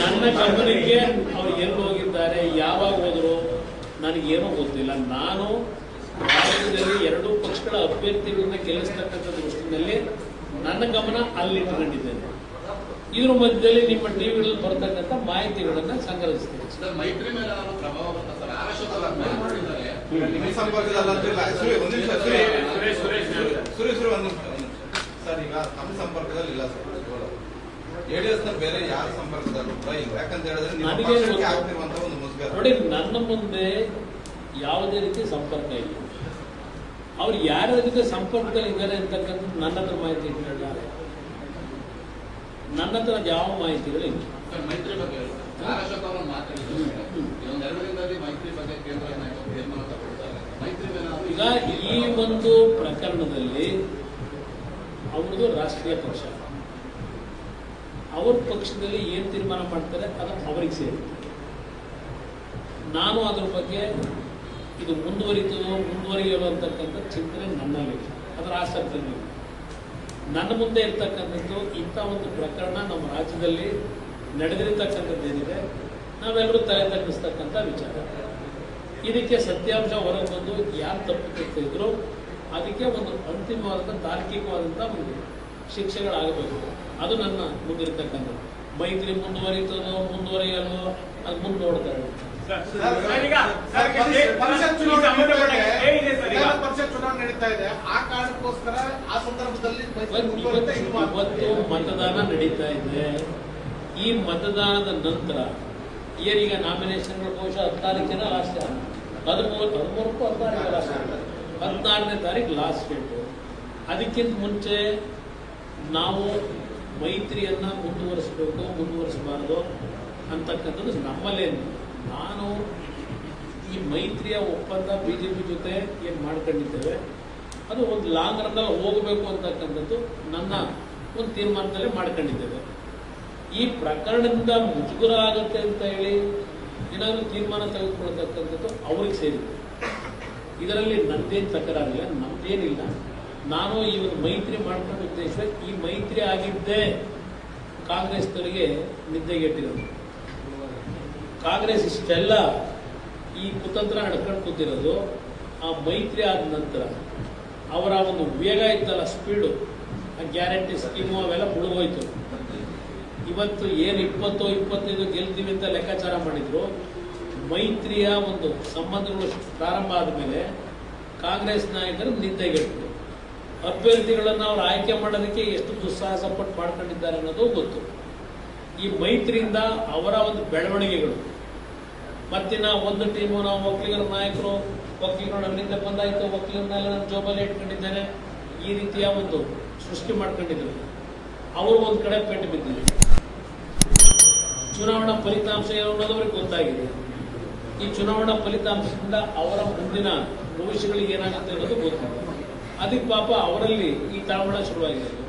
ನನ್ನ ಗಮನಕ್ಕೆ ಅವ್ರು ಎಲ್ಲಿ ಹೋಗಿದ್ದಾರೆ ಯಾವಾಗ ಹೋದ್ರು ನನಗೇನು ಗೊತ್ತಿಲ್ಲ. ನಾನು ರಾಜ್ಯದಲ್ಲಿ ಎರಡೂ ಪಕ್ಷಗಳ ಅಭ್ಯರ್ಥಿಗಳನ್ನ ಗೆಲ್ಲಿಸ್ತಕ್ಕಂಥ ದೃಷ್ಟಿನಲ್ಲಿ ನನ್ನ ಗಮನ ಅಲ್ಲಿಟ್ಟುಕೊಂಡಿದ್ದೇನೆ ಇದ್ರ ಮಧ್ಯದಲ್ಲಿ ನಿಮ್ಮ ಟಿವಿಗಳಲ್ಲಿ ಬರ್ತಕ್ಕಂಥ ಮಾಹಿತಿಗಳನ್ನ ಸಂಗ್ರಹಿಸ್ತೇನೆ. ಸುರೇಶ್ ಸುರೇಶ್ ಸುರೇಶ್, ಸುರೇಶ್ ಹೇಳ್ತಾರೆ. ಸುರೇಶ್ ಸುರೇಶ್ ಒಂದು. ಸರ್ ಈಗ ತಮ್ಮ ಸಂಪರ್ಕದಲ್ಲಿ ಇಲ್ಲ ಸರ್. ಜೆಡಿಎಸ್ ಬೇರೆ ಯಾರ ಸಂಪರ್ಕದಲ್ಲೂ ಕೂಡ ಇಲ್ಲ. ಯಾಕಂತ ಹೇಳಿದ್ರೆ ನಿಮ್ಮ ನನಗೆ ಆಗ್ತಿರುವಂತ ಒಂದು ಮುಸ್ಗರ ನೋಡಿ ನನ್ನ ಮುಂದೆ ಯಾವುದೇ ರೀತಿ ಸಂಪರ್ಕ ಇಲ್ಲ. ಅವ್ರು ಯಾರ ಜೊತೆ ಸಂಪರ್ಕದಲ್ಲಿ ಇದ್ದಾರೆ ಅಂತಕ್ಕಂಥದ್ದು ನನ್ನ ಹತ್ರ ಮಾಹಿತಿ ಇಟ್ಟಿದ್ದಾರೆ ನನ್ನ ಹತ್ರ ಯಾವ ಮಾಹಿತಿ ಇಲ್ಲ. ಮೈತ್ರಿ ಬಗ್ಗೆ ಈಗ ಈ ಒಂದು ಪ್ರಕರಣದಲ್ಲಿ ಅವ್ರದ್ದು ರಾಷ್ಟ್ರೀಯ ಪಕ್ಷ. ಅವ್ರ ಪಕ್ಷದಲ್ಲಿ ಏನು ತೀರ್ಮಾನ ಮಾಡ್ತಾರೆ ಅದು ಅವರಿಗೆ ಸೇರುತ್ತೆ. ನಾನು ಅದ್ರ ಬಗ್ಗೆ ಇದು ಮುಂದುವರಿತದೋ ಮುಂದುವರಿಯಲು ಅಂತಕ್ಕಂಥ ಚಿಂತನೆ ನನ್ನಲ್ಲಿ ಅದರ ಆಸಕ್ತಿ. ನನ್ನ ಮುಂದೆ ಇರ್ತಕ್ಕಂಥದ್ದು ಇಂಥ ಒಂದು ಪ್ರಕರಣ ನಮ್ಮ ರಾಜ್ಯದಲ್ಲಿ ನಡೆದಿರ್ತಕ್ಕಂಥದ್ದು ಏನಿದೆ, ನಾವೆಲ್ಲರೂ ತಲೆ ತಗ್ಗಿಸ್ತಕ್ಕಂಥ ವಿಚಾರ. ಇದಕ್ಕೆ ಸತ್ಯಾಂಶ ಹೊರಗೆ ಬಂದು ಯಾರು ತಪ್ಪು ಇದ್ರು, ಅದಕ್ಕೆ ಒಂದು ಅಂತಿಮವಾದಂಥ ತಾರ್ಕಿಕವಾದಂಥ ಒಂದು ಶಿಕ್ಷೆಗಳಾಗಬೇಕು. ಅದು ನನ್ನ ಮುಂದಿರ್ತಕ್ಕಂಥದ್ದು. ಮೈತ್ರಿ ಮುಂದುವರಿತದೋ ಮುಂದುವರಿಯಲು ಅದು ಮುಂದೆ ನೋಡ್ತಾರೆ ಪರಿಷತ್- ಚುನಾವಣೆ ನಡೀತಾ ಇದೆ. ಆ ಕಾರಣಕ್ಕೋಸ್ಕರ ಆ ಸಂದರ್ಭದಲ್ಲಿ ಇವತ್ತು ಮತದಾನ ನಡೀತಾ ಇದೆ. ಈ ಮತದಾನದ ನಂತರ ಏನೀಗ ನಾಮಿನೇಷನ್ಗಳು ಬಹುಶಃ ಹದಿನಾರಕ್ಕಿನ ಲಾಸ್ಟ್ ಹದಿಮೂರು ಹದಿಮೂರಕ್ಕೂ ಹದಿನಾರಕ್ಕೆ ಲಾಸ್ಟ್ ಹದಿನಾರನೇ ತಾರೀಕು ಲಾಸ್ಟ್ ಡೇಟ್ ಅದಕ್ಕಿಂತ ಮುಂಚೆ ನಾವು ಮೈತ್ರಿಯನ್ನ ಮುಂದುವರಿಸಬೇಕು, ಮುಂದುವರಿಸಬಾರದು ಅಂತಕ್ಕಂಥದ್ದು ನಮ್ಮಲ್ಲೇನು ನಾನು ಈ ಮೈತ್ರಿಯ ಒಪ್ಪಂದ ಬಿ ಜೆ ಪಿ ಜೊತೆ ಏನು ಮಾಡ್ಕೊಂಡಿದ್ದೇವೆ, ಅದು ಒಂದು ಲಾಂಗ್ ರನ್ನಲ್ಲಿ ಹೋಗಬೇಕು ಅಂತಕ್ಕಂಥದ್ದು ನನ್ನ ಒಂದು ತೀರ್ಮಾನದಲ್ಲೇ ಮಾಡ್ಕೊಂಡಿದ್ದೇವೆ. ಈ ಪ್ರಕರಣದಿಂದ ಮುಜುಗುರ ಆಗುತ್ತೆ ಅಂತ ಹೇಳಿ ಏನಾದರೂ ತೀರ್ಮಾನ ತೆಗೆದುಕೊಳ್ತಕ್ಕಂಥದ್ದು ಅವ್ರಿಗೆ ಸೇರಿದೆ. ಇದರಲ್ಲಿ ನನ್ನದೇನು ತಕರಾರಿಲ್ಲ, ನಮ್ದೇನಿಲ್ಲ. ನಾನು ಈ ಒಂದು ಮೈತ್ರಿ ಮಾಡ್ಕೊಂಡ ಉದ್ದೇಶ ಮೈತ್ರಿ ಆಗಿದ್ದೇ ಕಾಂಗ್ರೆಸ್ನವರಿಗೆ ನಿದ್ದೆಗೆಟ್ಟಿರೋದು. ಕಾಂಗ್ರೆಸ್ ಇಷ್ಟೆಲ್ಲ ಈ ಕುತಂತ್ರ ನಡ್ಕೊಂಡು ಕೂತಿರೋದು, ಆ ಮೈತ್ರಿ ಆದ ನಂತರ ಅವರ ಒಂದು ವೇಗ ಇತ್ತಲ್ಲ ಸ್ಪೀಡು ಆ ಗ್ಯಾರಂಟಿ ಸ್ಕೀಮು ಅವೆಲ್ಲ ಮುಳುಗೋಯ್ತು. ಇವತ್ತು ಏನು ಇಪ್ಪತ್ತು ಇಪ್ಪತ್ತೈದು ಗೆಲ್ತೀವಿ ಅಂತ ಲೆಕ್ಕಾಚಾರ ಮಾಡಿದ್ರು, ಮೈತ್ರಿಯ ಒಂದು ಸಂಬಂಧಗಳು ಪ್ರಾರಂಭ ಆದಮೇಲೆ ಕಾಂಗ್ರೆಸ್ ನಾಯಕರು ನಿದ್ದೆಗೆಟ್ಟರು ಅಭ್ಯರ್ಥಿಗಳನ್ನು ಅವರು ಆಯ್ಕೆ ಮಾಡೋದಕ್ಕೆ ಎಷ್ಟು ದುಸ್ಸಾಹಸ ಪಟ್ಟು ಮಾಡ್ಕೊಂಡಿದ್ದಾರೆ ಅನ್ನೋದು ಗೊತ್ತು. ಈ ಮೈತ್ರಿಯಿಂದ ಅವರ ಒಂದು ಬೆಳವಣಿಗೆಗಳು. ಮತ್ತಿನ ಒಂದು ಟೀಮು ನಾವು ಒಕ್ಕಲಿಗರ ನಾಯಕರು ಒಕ್ಕಲಿಗರು ನಮ್ಮಿಂದ ಬಂದಾಯಿತು ಒಕ್ಕಲಿಗರನ್ನೆಲ್ಲ ನಾನು ಜೋಬಲ್ಲಿ ಇಟ್ಕೊಂಡಿದ್ದಾರೆ. ಈ ರೀತಿಯ ಒಂದು ಸೃಷ್ಟಿ ಮಾಡ್ಕೊಂಡಿದ್ರು. ಅವರು ಒಂದು ಕಡೆ ಪೆಟ್ಟು ಬಿದ್ದಿದೆ ಚುನಾವಣಾ ಫಲಿತಾಂಶ ಏನು ಅನ್ನೋದು ಅವ್ರಿಗೆ ಗೊತ್ತಾಗಿದೆ. ಈ ಚುನಾವಣಾ ಫಲಿತಾಂಶದಿಂದ ಅವರ ಮುಂದಿನ ಭವಿಷ್ಯಗಳಿಗೆ ಏನಾಗುತ್ತೆ ಅನ್ನೋದು ಗೊತ್ತಿದೆ ಅದಕ್ಕೆ ಪಾಪ ಅವರಲ್ಲಿ ಈ ತಾಳ್ಮಳ ಶುರುವಾಗಿದೆ.